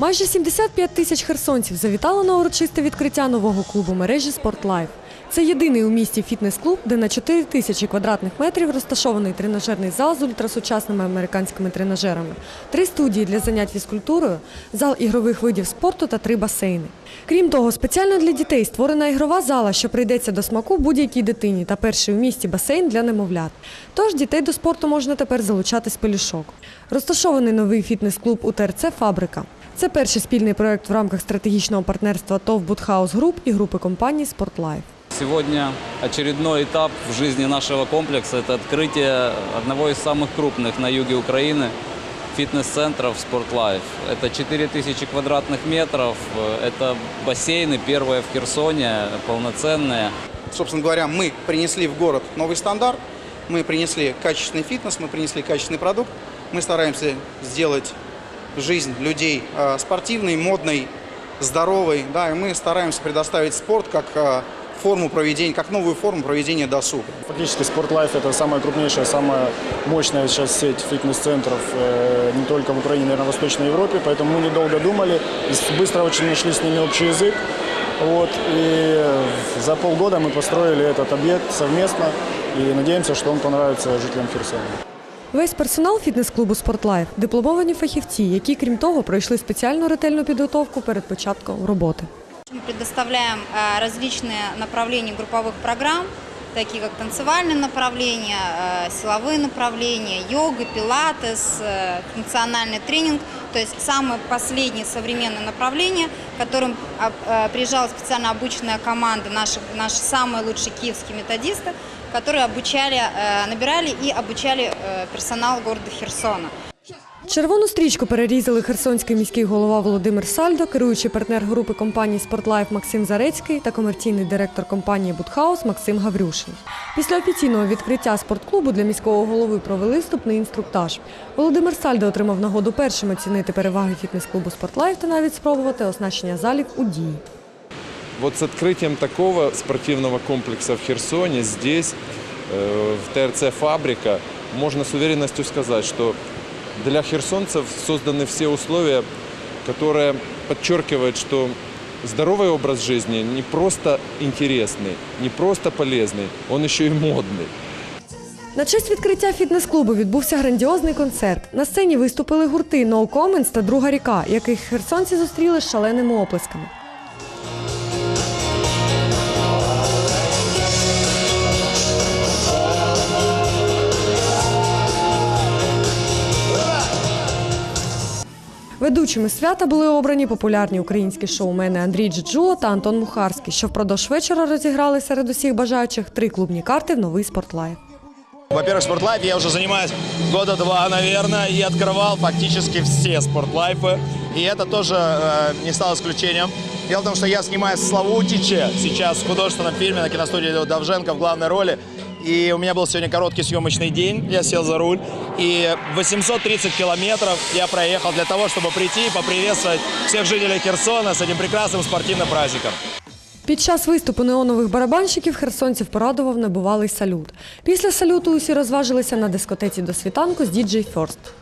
Майже 75 тисяч херсонців завітало на урочисте відкриття нового клубу мережі «Спортлайф». Це єдиний у місті фітнес-клуб, де на 4 тисячі квадратних метрів розташований тренажерний зал з ультрасучасними американськими тренажерами, три студії для занять фізкультурою, зал ігрових видів спорту та три басейни. Крім того, спеціально для дітей створена ігрова зала, що прийдеться до смаку будь-якій дитині, та перший у місті басейн для немовлят. Тож дітей до спорту можна тепер залучати з пелюшок. Розташований новий фітнес-клуб у ТРЦ «Фабрика». Це перший спільний проект в рамках стратегічного партнерства ТОВ «Будхаус Груп» і групи компаній «Спортлайф». Сегодня очередной этап в жизни нашего комплекса – это открытие одного из самых крупных на юге Украины фитнес-центров «Спортлайф». Это 4000 квадратных метров, это бассейны, первые в Херсоне, полноценные. Собственно говоря, мы принесли в город новый стандарт, мы принесли качественный фитнес, мы принесли качественный продукт. Мы стараемся сделать жизнь людей э, спортивной, модной, здоровой. Да, и мы стараемся предоставить спорт как э, форму проведения, как новую форму проведения досуга. Фактически Спортлайф это самая крупнейшая, самая мощная сейчас сеть фитнес-центров э, не только в Украине, но и на Восточной Европе. Поэтому мы недолго думали, и с- быстро очень нашли с ними общий язык. Вот, и за полгода мы построили этот объект совместно и надеемся, что он понравится жителям Херсона. Весь персонал фітнес-клубу «Спортлайф» – дипломовані фахівці, які, крім того, пройшли спеціальну ретельну підготовку перед початком роботи. Мы предоставляем э, различные направления групповых программ, такие как танцевальные направления, э, силовые направления, йога, пилатес, э, функциональный тренинг. То есть самое последнее современное направление, которым а, приезжала специально обученная команда, наши, наши самые лучшие киевские методисты, которые обучали, набирали и обучали персонал города Херсона. Червону стрічку перерізали херсонський міський голова Володимир Сальдо, керуючий партнер групи компанії «Спортлайф» Максим Зарецький та комерційний директор компанії «Будхаус» Максим Гаврюшин. Після офіційного відкриття спортклубу для міського голови провели вступний інструктаж. Володимир Сальдо отримав нагоду першим оцінити переваги фітнес-клубу «Спортлайф» та навіть спробувати оснащення залів у дії. Вот с открытием такого спортивного комплекса в Херсоне, здесь, э, в ТРЦ «Фабрика», можно с уверенностью сказать, что для херсонцев созданы все условия, которые подчеркивают, что здоровый образ жизни не просто интересный, не просто полезный, он еще и модный. На честь відкриття фітнес-клубу відбувся грандіозний концерт. На сцені виступили гурти No Comments та Друга ріка, яких херсонці зустріли з шаленими оплесками. Ведучими свята були обрані популярні українські шоумени Андрій Джиджуло та Антон Мухарський, що впродовж вечора розіграли серед усіх бажаючих три клубні карти в новий спортлайф. Во-первых, спортлайф я уже занимаюсь года два, наверное, и открывал фактически все спортлайфы. И это тоже э, не стало исключением. Дело в том, что я снимаюсь в Славутиче сейчас в художественном фильме на киностудии Давженко в главной роли. И у меня был сегодня короткий съемочный день, я сел за руль. И 830 километров я проехал для того, чтобы прийти и поприветствовать всех жителей Херсона с этим прекрасным спортивным праздником. Під час виступу неонових барабанщиків херсонців порадував небувалий салют. Після салюту усі розважилися на дискотеці до світанку з DJ First.